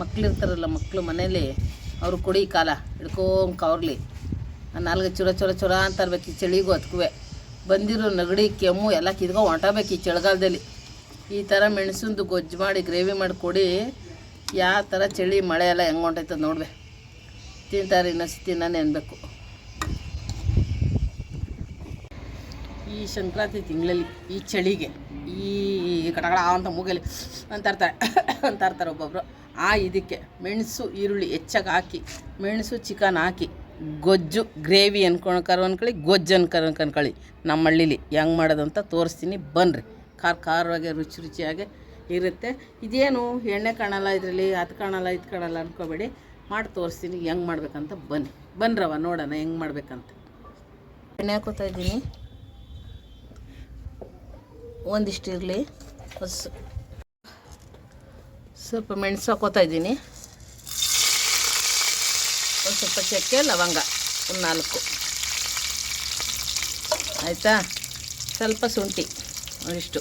ಮಕ್ಳು ಇರ್ತಾರಲ್ಲ ಮಕ್ಕಳು ಮನೇಲಿ, ಅವರು ಕೊಡಿ ಕಾಲ, ಹಿಡ್ಕೊಂಡ್ ಕವರ್ಲಿ. ನಾಲ್ಕು ಚುರ ಚುರ ಚುರ ಅಂತ ಇರ್ಬೇಕು ಈ ಚಳಿಗೂ ಅದಕ್ಕೂ ಬಂದಿರೋ ನೆಗಡಿ, ಕೆಮ್ಮು ಎಲ್ಲ ಕಿದ್ಕೊ ಹೊಂಟಬೇಕು ಈ ಚಳಿಗಾಲದಲ್ಲಿ. ಈ ಥರ ಮೆಣಸಿಂದು ಗೊಜ್ಜು ಮಾಡಿ, ಗ್ರೇವಿ ಮಾಡಿ ಕೊಡಿ. ಯಾವ ಥರ ಚಳಿ, ಮಳೆ ಎಲ್ಲ ಹೆಂಗೆ ಹೊಂಟೈತದ ನೋಡ್ಬೆ ತಿಂತಾರೆ ಇನ್ನೊಸಿ ತಿನ್ನ ಅನ್ಬೇಕು. ಈ ಸಂಕ್ರಾಂತಿ ತಿಂಗಳಲ್ಲಿ, ಈ ಚಳಿಗೆ, ಈ ಕಟಕಡ ಅಂತ ಮೂಗಲಿ ಅಂತ ಇರ್ತಾರೆ ಅಂತ ಇರ್ತಾರೆ ಒಬ್ಬೊಬ್ರು. ಆ ಇದಕ್ಕೆ ಮೆಣಸು ಈರುಳ್ಳಿ ಹೆಚ್ಚಾಗಿ ಹಾಕಿ ಮೆಣಸು ಚಿಕನ್ ಹಾಕಿ, ಗೊಜ್ಜು ಗ್ರೇವಿ ಅನ್ಕೊಳ್ಕರು ಅನ್ಕೊಳ್ಳಿ, ಗೊಜ್ಜು ಅನ್ಕರ್ ಅನ್ಕೊಳ್ಳಿ. ನಮ್ಮ ಹಳ್ಳೀಲಿ ಹೆಂಗೆ ಮಾಡೋದು ಅಂತ ತೋರಿಸ್ತೀನಿ ಬನ್ನಿರಿ ಖಾರ ಖಾರವಾಗಿ, ರುಚಿ ರುಚಿಯಾಗಿ ಇರುತ್ತೆ. ಇದೇನು ಎಣ್ಣೆ ಕಾಣಲ್ಲ ಇದರಲ್ಲಿ, ಅದು ಕಾಣಲ್ಲ, ಇದು ಕಾಣಲ್ಲ ಅನ್ಕೋಬೇಡಿ. ಮಾಡಿ ತೋರಿಸ್ತೀನಿ, ಹೆಂಗೆ ಮಾಡ್ಬೇಕಂತ ಬನ್ನಿ. ಬನ್ರವ ನೋಡೋಣ ಹೆಂಗೆ ಮಾಡ್ಬೇಕಂತ. ಎಣ್ಣೆ ಹಾಕೋತಾ ಇದ್ದೀನಿ. ಒಂದಿಷ್ಟು ಇರಲಿ, ಹೊಸ. ಸ್ವಲ್ಪ ಮೆಣಸು ಹಾಕೋತಾ ಇದ್ದೀನಿ. ಒಂದು ಸ್ವಲ್ಪ ಚಕ್ಕೆ, ಲವಂಗ, ಒಂದು ನಾಲ್ಕು. ಆಯಿತಾ? ಸ್ವಲ್ಪ ಶುಂಠಿ, ಒಂದಿಷ್ಟು,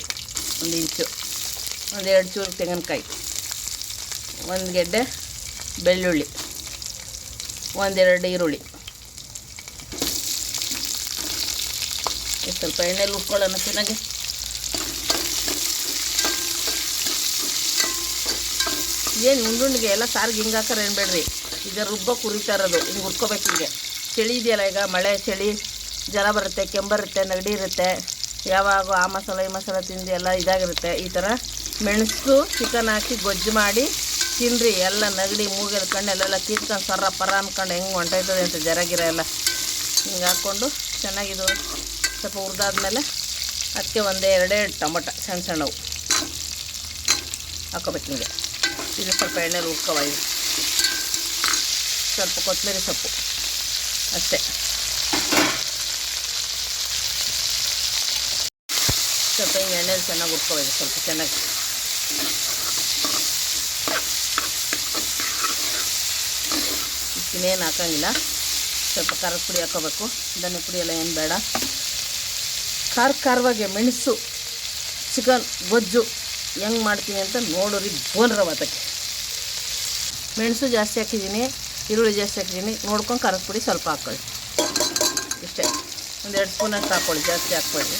ಒಂದು ಇಂಚು, ಒಂದು ಎರಡು ಚೂರು ತೆಂಗಿನಕಾಯಿ, ಒಂದು ಗೆಡ್ಡೆ ಬೆಳ್ಳುಳ್ಳಿ ಒಂದೆರಡು ಈರುಳ್ಳಿ. ಸ್ವಲ್ಪ ಎಣ್ಣೆಲಿ ಉಟ್ಕೊಳ್ಳೋಣ ಚೆನ್ನಾಗಿ. ಏನು ಉಂಡುಂಡಿಗೆ ಎಲ್ಲ ಸಾರಿಗೆ ಹಿಂಗೆ ಹಾಕಾರ ಏನು ಬೇಡ್ರಿ? ಈಗ ರುಬ್ಬ ಕುರಿತಾ ಇರೋದು, ಹಿಂಗೆ ಹುರ್ಕೋಬೇಕು ಹಿಂಗೆ. ಚಳಿ ಇದೆಯಲ್ಲ ಈಗ, ಮಳೆ, ಚಳಿ, ಜ್ವರ ಬರುತ್ತೆ, ಕೆಂಬರುತ್ತೆ, ನೆಗಡಿ ಇರುತ್ತೆ. ಯಾವಾಗ ಆ ಮಸಾಲೆ, ಈ ಮಸಾಲೆ ತಿಂದು ಎಲ್ಲ ಇದಾಗಿರುತ್ತೆ. ಈ ಥರ ಮೆಣಸು ಚಿಕನ್ ಹಾಕಿ ಗೊಜ್ಜು ಮಾಡಿ ತಿನ್ನಿರಿ ಎಲ್ಲ ನೆಗಡಿ ಕಣ್ಣು ಎಲ್ಲೆಲ್ಲ ಕಿತ್ಕೊಂಡು ಸರ ಪರ ಅಂದ್ಕೊಂಡು ಹೆಂಗೆ ಹೊಂಟೈತದೆ ಅಂತ ಜರ ಗಿರ ಎಲ್ಲ ಹಿಂಗೆ ಹಾಕ್ಕೊಂಡು ಚೆನ್ನಾಗಿದು ಸ್ವಲ್ಪ ಹುರಿದಾದ್ಮೇಲೆ ಅದಕ್ಕೆ ಒಂದೇ ಎರಡೇ ಟೊಮೊಟೊ, ಸಣ್ಣ ಸಣ್ಣವು ಹಾಕೋಬೇಕು ಹಿಂಗೆ ಇದು ಸ್ವಲ್ಪ ಎಣ್ಣೆ ಹುರ್ಕವ ಇದು. ಸ್ವಲ್ಪ ಕೊತ್ತಂಬರಿ ಸೊಪ್ಪು. ಅಷ್ಟೇ. ಸ್ವಲ್ಪ ಹಿಂಗೆ ಎಣ್ಣೆಲಿ ಚೆನ್ನಾಗಿ ಹುರ್ಕವ ಇದು ಸ್ವಲ್ಪ ಚೆನ್ನಾಗಿ. ಇನ್ನೇನು ಹಾಕೋಂಗಿಲ್ಲ. ಸ್ವಲ್ಪ ಖಾರದ ಪುಡಿ ಹಾಕೋಬೇಕು. ಧನ್ಯ ಪುಡಿ ಎಲ್ಲ ಏನು ಬೇಡ. ಖಾರ ಖಾರವಾಗಿ ಮೆಣಸು, ಚಿಕನ್, ಗೊಜ್ಜು ಹೆಂಗೆ ಮಾಡ್ತೀನಿ ಅಂತ ನೋಡೋರಿ ಬೋನ್ರವ ಅದಕ್ಕೆ. ಮೆಣಸು ಜಾಸ್ತಿ ಹಾಕಿದ್ದೀನಿ, ಈರುಳ್ಳಿ ಜಾಸ್ತಿ ಹಾಕಿದ್ದೀನಿ. ನೋಡ್ಕೊಂಡು ಖಾರದ ಪುಡಿ ಸ್ವಲ್ಪ ಹಾಕ್ಕೊಳ್ಳಿ ಇಷ್ಟೇ. ಒಂದೆರಡು ಸ್ಪೂನ್ ಅಷ್ಟು ಹಾಕ್ಕೊಳ್ಳಿ ಜಾಸ್ತಿ ಹಾಕ್ಕೊಳ್ಳಿ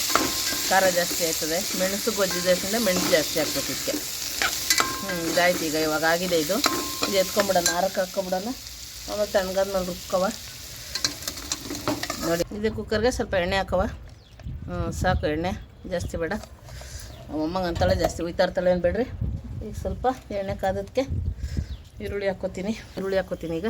ಖಾರ ಜಾಸ್ತಿ ಆಯ್ತದೆ. ಮೆಣಸು ಗೊಜ್ಜು ಜಾಸ್ತಿಯಿಂದ ಮೆಣಸು ಜಾಸ್ತಿ ಹಾಕ್ಬೇಕು ಇದಕ್ಕೆ. ಹ್ಞೂ ಇದಾಯ್ತು ಈಗ ಇವಾಗ ಆಗಿದೆ ಇದು. ಇದು ಎತ್ಕೊಂಬಿಡೋಣ, ಆರಕ್ಕೆ ಹಾಕ್ಕೊಬಿಡೋಣ. ಆಮೇಲೆ ತಣ್ಣಗಾದ್ಮೇಲೆ ರುಬ್ಕವ ನೋಡಿ, ಇದು ಕುಕ್ಕರ್ಗೆ ಸ್ವಲ್ಪ ಎಣ್ಣೆ ಹಾಕವ ಸಾಕು ಎಣ್ಣೆ. ಜಾಸ್ತಿ ಬೇಡ. ಅಮ್ಮಂಗೆ ಅಂತಾಳೆ ಜಾಸ್ತಿ ಉಯ್ತಾ ಇರ್ತಾಳೆ ಏನು ಬೇಡ್ರಿ ಈಗ ಸ್ವಲ್ಪ ಎಣ್ಣೆ ಕಾದಕ್ಕೆ ಈರುಳ್ಳಿ ಹಾಕ್ಕೋತೀನಿ. ಈರುಳ್ಳಿ ಹಾಕ್ಕೋತೀನಿ ಈಗ.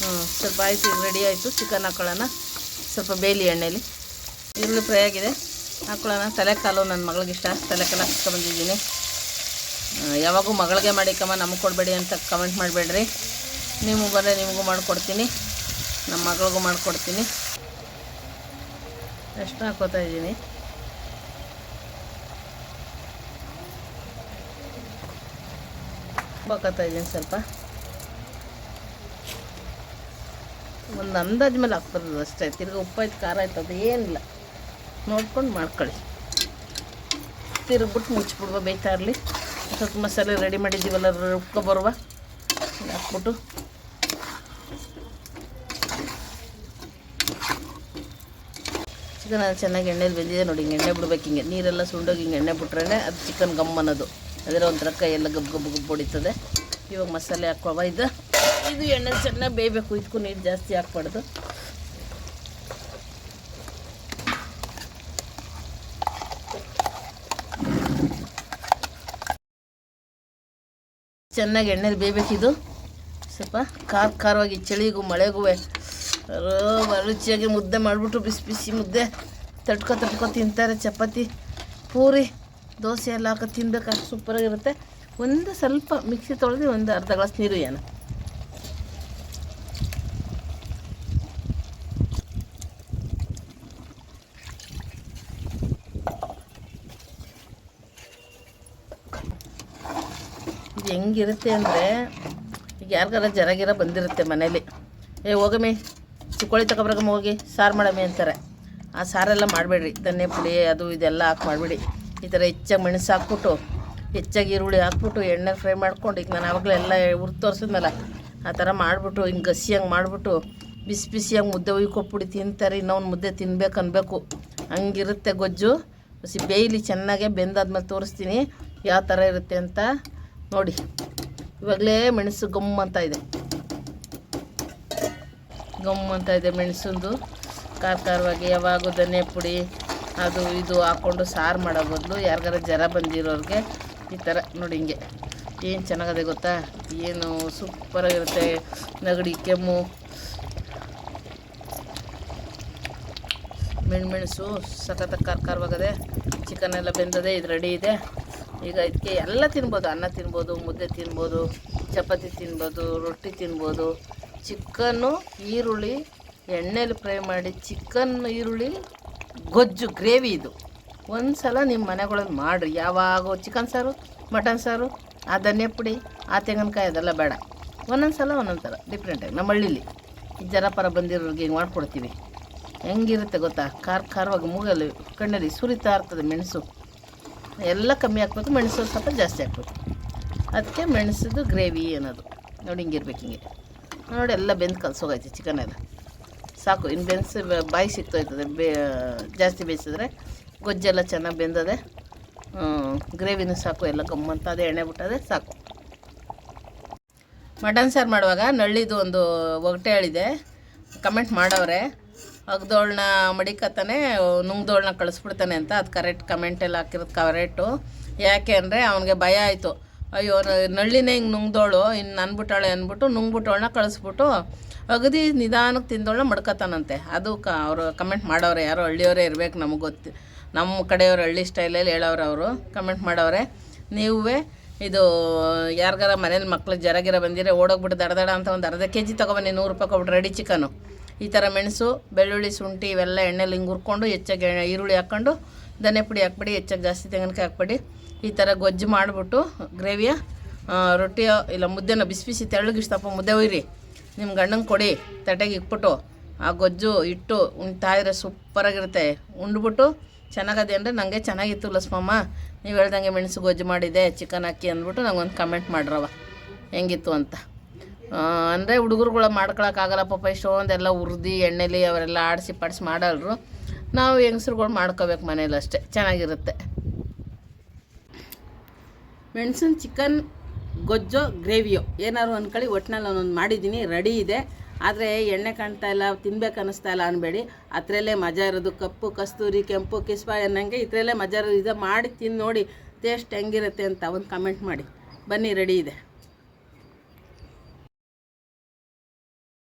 ಹ್ಞೂ ಸ್ವಲ್ಪ ಆಯಿತು ರೆಡಿ ಆಯಿತು ಚಿಕನ್ ಹಾಕೊಳ್ಳೋಣ. ಸ್ವಲ್ಪ ಬೇಲಿ ಎಣ್ಣೆಲಿ. ಈರುಳ್ಳಿ ಫ್ರೈ ಆಗಿದೆ. ಹಾಕೊಳ್ಳೋಣ. ತಲೆ ಕಾಲು ನನ್ನ ಮಗಳಿಗೆ ಇಷ್ಟ. ತಲೆ ಕಾಲು ಹಾಕ್ಸ್ಕೊಂಬಂದಿದ್ದೀನಿ ಯಾವಾಗೂ ಮಗಳಿಗೆ ಮಾಡಿಕಮ್ಮ ನಮಗೆ ಕೊಡಬೇಡಿ ಅಂತ ಕಮೆಂಟ್ ಮಾಡಬೇಡ್ರಿ. ನೀವು ಬಂದರೆ ನಿಮಗೂ ಮಾಡಿಕೊಡ್ತೀನಿ. ನಮ್ಮ ಮಗಳಿಗೂ ಮಾಡಿಕೊಡ್ತೀನಿ. ಎಷ್ಟು ಹಾಕೋತಾ ಇದ್ದೀನಿ. ಹಾಕೋತಾ ಇದ್ದೀನಿ ಸ್ವಲ್ಪ. ಒಂದು ಅಂದಾಜು ಮೇಲೆ ಹಾಕ್ಬಾರ್ದು ಅಷ್ಟೇ. ತಿರ್ಗಿ ಉಪ್ಪಾಯ್ತು ಖಾರ ಆಯ್ತು, ಅದು ಏನಿಲ್ಲ. ನೋಡ್ಕೊಂಡು ಮಾಡ್ಕೊಳ್ಳಿ. ತಿರುಗ್ಬಿಟ್ಟು ಮುಚ್ಚಿಬಿಡುವ, ಬೇಯ್ತಾ ಇರಲಿ. ಸ್ವಲ್ಪ ಮಸಾಲೆ ರೆಡಿ ಮಾಡಿದ್ದೀವಲ್ಲ ರುಬ್ಕೊಬರುವ ಹಾಕ್ಬಿಟ್ಟು. ಚಿಕನ್ ಅದು ಚೆನ್ನಾಗಿ ಎಣ್ಣೆಲಿ ಬೆಂದಿದೆ ನೋಡಿ, ಹಿಂಗೆ ಎಣ್ಣೆ ಬಿಡ್ಬೇಕು ಹಿಂಗೆ. ನೀರೆಲ್ಲ ಸುಂಡೋಗಿ ಹಿಂಗೆ ಎಣ್ಣೆ ಬಿಟ್ರೆ ಅದು ಚಿಕನ್ ಗಮ್ ಅನ್ನೋದು. ಅದರ ಒಂಥರ ಕೈ ಎಲ್ಲ ಗಬ್ ಗಬ್ ಗಬ್ ಹೊಡಿತದೆ. ಇವಾಗ ಮಸಾಲೆ ಹಾಕುವ ಇದು. ಇದು ಎಣ್ಣೆ ಚೆನ್ನಾಗಿ ಬೇಯಬೇಕು, ಇದಕ್ಕೂ ನೀರು ಜಾಸ್ತಿ ಹಾಕ್ಬಾರ್ದು. ಚೆನ್ನಾಗಿ ಎಣ್ಣೆಲಿ ಬೇಯಬೇಕಿದು ಸ್ವಲ್ಪ ಖಾರ ಖಾರವಾಗಿ, ಚಳಿಗೂ ಮಳೆಗೂ ರುಚಿಯಾಗಿ ಮುದ್ದೆ ಮಾಡಿಬಿಟ್ಟು ಬಿಸಿ ಬಿಸಿ ಮುದ್ದೆ ತಟ್ಕೊ ತಟ್ಕೊ ತಿಂತಾರೆ. ಚಪಾತಿ, ಪೂರಿ, ದೋಸೆ ಎಲ್ಲ ಹಾಕೋ ತಿನ್ಬೇಕು ಸೂಪರಾಗಿರುತ್ತೆ. ಒಂದು ಸ್ವಲ್ಪ ಮಿಕ್ಸಿ ತೊಳೆದು ಒಂದು ಅರ್ಧ ಗ್ಲಾಸ್ ನೀರು ಏನು. ಹೆಂಗಿರುತ್ತೆ ಅಂದರೆ ಈಗ ಯಾರಿಗಾರ ಜರಗಿರ ಬಂದಿರುತ್ತೆ ಮನೇಲಿ. ಏ ಹೋಗಮ್ಮಿ ಚಿಕ್ಕೋಳಿ ತಗೊಬ್ರಗಮ್ಮ ಹೋಗಿ ಸಾರು ಮಾಡಮ್ಮಿ ಅಂತಾರೆ. ಆ ಸಾರೆಲ್ಲ ಮಾಡಬೇಡ್ರಿ. ಧನ್ಯ ಪುಡಿ, ಅದು ಇದೆಲ್ಲ ಹಾಕಿ ಮಾಡಬೇಡಿ. ಈ ಥರ ಹೆಚ್ಚಾಗಿ ಮೆಣಸು ಹಾಕ್ಬಿಟ್ಟು, ಹೆಚ್ಚಾಗಿ ಈರುಳ್ಳಿ ಹಾಕ್ಬಿಟ್ಟು, ಎಣ್ಣೆ ಫ್ರೈ ಮಾಡ್ಕೊಂಡು, ಈಗ ನಾನು ಆವಾಗಲೇ ಎಲ್ಲ ಹುರ್ದು ತೋರಿಸಿದ್ನಲ್ಲ, ಆ ಥರ ಮಾಡಿಬಿಟ್ಟು, ಹಿಂಗೆ ಗಸಿಯಂಗೆ ಮಾಡಿಬಿಟ್ಟು, ಬಿಸಿ ಬಿಸಿಯಾಗಿ ಮುದ್ದೆ ಉಯ್ಕೊಟ್ಬಿಡಿ ತಿಂತಾರೆ, ಇನ್ನೊಂದು ಮುದ್ದೆ ತಿನ್ಬೇಕು ಅನ್ಬೇಕು. ಹಂಗಿರುತ್ತೆ ಗೊಜ್ಜು. ಹಸಿ ಬೇಯ್ಲಿ ಚೆನ್ನಾಗೆ ಬೆಂದಾದ್ಮೇಲೆ ತೋರಿಸ್ತೀನಿ. ಯಾವ ಥರ ಇರುತ್ತೆ ಅಂತ ನೋಡಿ. ಇವಾಗಲೇ ಮೆಣಸು ಗಮ್ ಅಂತ ಇದೆ. ಗಮ್ ಅಂತ ಇದೆ ಮೆಣಸಿಂದು. ಖಾರ ಖಾರವಾಗಿ ಯಾವಾಗೂ ಧನಿಯಾ ಪುಡಿ, ಅದು ಇದು ಹಾಕ್ಕೊಂಡು ಸಾರು ಮಾಡೋ ಬದಲು ಯಾರಿಗಾರ ಜ್ವರ ಬಂದಿರೋರಿಗೆ ಈ ಥರ ನೋಡಿ ಹಿಂಗೆ. ಏನು ಚೆನ್ನಾಗದೆ ಗೊತ್ತಾ? ಏನು ಸೂಪರಾಗಿರುತ್ತೆ ನಗಡಿ, ಕೆಮ್ಮು. ಮೆಣಮೆಣಸು ಸಖತ್ತ ಖಾರ ಖಾರವಾಗದೆ ಚಿಕನ್ ಎಲ್ಲ ಬೆಂದದೆ, ಇದು ರೆಡಿ ಇದೆ. ಈಗ ಇದಕ್ಕೆ ಎಲ್ಲ ತಿನ್ಬೋದು, ಅನ್ನ ತಿನ್ಬೋದು, ಮುದ್ದೆ ತಿನ್ಬೋದು, ಚಪಾತಿ ತಿನ್ಬೋದು, ರೊಟ್ಟಿ ತಿನ್ಬೋದು. ಚಿಕನ್ನು ಈರುಳ್ಳಿ, ಎಣ್ಣೆಲಿ ಫ್ರೈ ಮಾಡಿ ಚಿಕನ್ ಈರುಳ್ಳಿ, ಗೊಜ್ಜು, ಗ್ರೇವಿ ಇದು. ಒಂದು ಸಲ ನಿಮ್ಮ ಮನೆಗಳಲ್ಲಿ ಮಾಡಿರಿ. ಯಾವಾಗೋ ಚಿಕನ್ ಸಾರು, ಮಟನ್ ಸಾರು, ಆ ಧನ್ಯ ಪುಡಿ, ಆ ತೆಂಗಿನಕಾಯಿ ಅದೆಲ್ಲ ಬೇಡ. ಒಂದೊಂದು ಸಲ, ಒಂದೊಂದು ಥರ ಡಿಫ್ರೆಂಟಾಗಿ ನಮ್ಮ ಹಳ್ಳಿಲಿ ಜನಪರ ಪರ ಬಂದಿರೋರಿಗೆ ಹಿಂಗೆ ಮಾಡ್ಕೊಡ್ತೀವಿ. ಹೆಂಗಿರುತ್ತೆ ಗೊತ್ತಾ? ಖಾರ ಖಾರವಾಗಿ ಮೂಗಲ್ಲಿ ಕಣ್ಣಲ್ಲಿ ಸುರಿತಾ ಇರ್ತದೆ ಮೆಣಸು. ಎಲ್ಲ ಕಮ್ಮಿ ಹಾಕ್ಬೇಕು, ಮೆಣಸು ಸ್ವಲ್ಪ ಜಾಸ್ತಿ ಹಾಕ್ಬೇಕು. ಅದಕ್ಕೆ ಮೆಣಸಿದು ಗ್ರೇವಿ ಅನ್ನೋದು. ನೋಡಿ ಹಿಂಗಿರ್ಬೇಕು ಹಿಂಗೆ. ನೋಡಿ ಎಲ್ಲ ಬೆಂದು ಕಲಸೋಗೈತೆ ಚಿಕನ್ ಎಲ್ಲ. ಸಾಕು ಇನ್ನು ಬೆನ್ಸಿ ಬಾಯಿ ಸಿಕ್ತೋಯ್ತದೆ, ಬೇ, ಜಾಸ್ತಿ ಬೇಯಿಸಿದ್ರೆ ಗೊಜ್ಜೆಲ್ಲ ಚೆನ್ನಾಗಿ ಬೆಂದದೆ ಗ್ರೇವಿನೂ ಸಾಕು, ಎಲ್ಲ ಗಮ್ಮಂತ ಅದೇ ಎಣ್ಣೆ ಬಿಟ್ಟದೆ ಸಾಕು. ಮಟನ್ ಸಾರು ಮಾಡುವಾಗ ನಳ್ಳಿದು ಒಂದು ಒಗಟೆ ಹೇಳಿದೆ ಕಮೆಂಟ್ ಮಾಡವ್ರೆ ಅಗ್ದೋಳನ್ನ ಮಡಿಕತ್ತಾನೆ ನುಂಗ್ದೋಳನ್ನ ಕಳಿಸ್ಬಿಡ್ತಾನೆ ಅಂತ, ಅದು ಕರೆಕ್ಟ್ ಕಮೆಂಟೆಲ್ಲ ಹಾಕಿರೋದು ಕರೆಕ್ಟು ಯಾಕೆ ಅಂದರೆ ಅವನಿಗೆ ಭಯ ಆಯಿತು. ಅಯ್ಯೋ ನಳ್ಳಿನೇ ಹಿಂಗೆ ನುಂಗ್ದೋಳು ಇನ್ನು ನನ್ಬಿಟ್ಟಾಳೆ ಅಂದ್ಬಿಟ್ಟು ನುಂಗ್ಬಿಟ್ಟೋಳನ್ನ ಕಳಿಸ್ಬಿಟ್ಟು ಅಗದಿ ನಿಧಾನಕ್ಕೆ ತಿಂದೋಳನ್ನ ಮಡ್ಕತ್ತಾನಂತೆ ಅದು ಕ ಅವರು ಕಮೆಂಟ್ ಮಾಡೋರೆ ಯಾರೋ ಹಳ್ಳಿಯವರೇ ಇರಬೇಕು ನಮಗೆ ಗೊತ್ತು. ನಮ್ಮ ಕಡೆಯವ್ರು ಹಳ್ಳಿ ಸ್ಟೈಲಲ್ಲಿ ಹೇಳೋರು ಅವರು ಕಮೆಂಟ್ ಮಾಡೋರೆ ನೀವೇ ಇದು, ಯಾರಿಗಾರ ಮನೇಲಿ ಮಕ್ಳು ಜರಗಿರ ಬಂದಿರೋ ಓಡೋಗ್ಬಿಟ್ಟು ದಡ ದಡ ಅಂತ ಒಂದು ಅರ್ಧ ಕೆ ಜಿ ತೊಗೊಬನ್ನಿ, ನೂರು ರೂಪಾಯಿ ಕೊಟ್ಬಿಟ್ಟು ರೆಡಿ ಚಿಕನು ಈ ಥರ ಮೆಣಸು, ಬೆಳ್ಳುಳ್ಳಿ, ಶುಂಠಿ, ಇವೆಲ್ಲ ಎಣ್ಣೆಲಿ ಹಿಂಗೆ ಹುರ್ಕೊಂಡು ಹೆಚ್ಚಾಗಿ ಈರುಳ್ಳಿ ಹಾಕ್ಕೊಂಡು ಧನೆ ಪುಡಿ ಹಾಕ್ಬಿಡಿ, ಹೆಚ್ಚಾಗಿ ಜಾಸ್ತಿ ತೆಂಗಿನಕಾಯಿ ಹಾಕ್ಬಿಡಿ. ಈ ಥರ ಗೊಜ್ಜು ಮಾಡಿಬಿಟ್ಟು ಗ್ರೇವಿಯ ರೊಟ್ಟಿಯ, ಇಲ್ಲ ಮುದ್ದೆನ ಬಿಸಿ ಬಿಸಿ ತೆಳ್ಳಗೆ ಇಷ್ಟಪ್ಪ ಮುದ್ದೆ ಒಯ್ರಿ. ನಿಮ್ಮ ಗಂಡಂಗೆ ಕೊಡಿ, ತಟ್ಟೆಗೆ ಇಕ್ಬಿಟ್ಟು ಆ ಗೊಜ್ಜು ಇಟ್ಟು ಉಣ್ತಾಯಿದ್ರೆ ಸೂಪರಾಗಿರುತ್ತೆ. ಉಂಡ್ಬಿಟ್ಟು ಚೆನ್ನಾಗದೆ ಅಂದರೆ ನನಗೆ ಚೆನ್ನಾಗಿತ್ತು ಲಸ್ಮಮ್ಮ ನೀವು ಹೇಳ್ದಂಗೆ ಮೆಣಸು ಗೊಜ್ಜು ಮಾಡಿದೆ, ಚಿಕನ್ ಹಾಕಿ ಅಂದ್ಬಿಟ್ಟು ನಂಗೊಂದು ಕಮೆಂಟ್ ಮಾಡ್ರವ ಹೆಂಗಿತ್ತು ಅಂತ. ಅಂದರೆ ಹುಡುಗರುಗಳ ಮಾಡ್ಕೊಳಕ್ಕಾಗಲ್ಲ ಪಾಪ, ಇಷ್ಟೊಂದೆಲ್ಲ ಉರ್ದಿ ಎಣ್ಣೆಲಿ, ಅವರೆಲ್ಲ ಆಡಿಸಿ ಪಾಡಿಸಿ ಮಾಡಲ್ರು. ನಾವು ಹೆಂಗಸ್ರುಗಳು ಮಾಡ್ಕೋಬೇಕು ಮನೇಲಿ ಅಷ್ಟೇ ಚೆನ್ನಾಗಿರುತ್ತೆ. ಮೆಣಸಿನ ಚಿಕನ್, ಗೊಜ್ಜೋ, ಗ್ರೇವಿಯೋ. ಏನಾದ್ರು ಅಂದ್ಕೊಳ್ಳಿ ಒಟ್ಟಿನಲ್ಲಿ ನಾನೊಂದು ಮಾಡಿದ್ದೀನಿ. ರೆಡಿ ಇದೆ. ಆದರೆ ಎಣ್ಣೆ ಕಾಣ್ತಾ ಇಲ್ಲ, ತಿನ್ಬೇಕು ಅನ್ನಿಸ್ತಾ ಇಲ್ಲ ಅನ್ಬೇಡಿ. ಅದರಲ್ಲೇ ಮಜಾ ಇರೋದು ಕಪ್ಪು, ಕಸ್ತೂರಿ, ಕೆಂಪು, ಕಿಸ್ಬ ಅನ್ನಂಗೆ ಇದರಲ್ಲೇ ಮಜಾ ಇರೋದು. ಇದು ಮಾಡಿ ತಿಂದು ನೋಡಿ, ಟೇಸ್ಟ್ ಹೆಂಗಿರುತ್ತೆ ಅಂತ ಒಂದು ಕಮೆಂಟ್ ಮಾಡಿ. ಬನ್ನಿ, ರೆಡಿ ಇದೆ.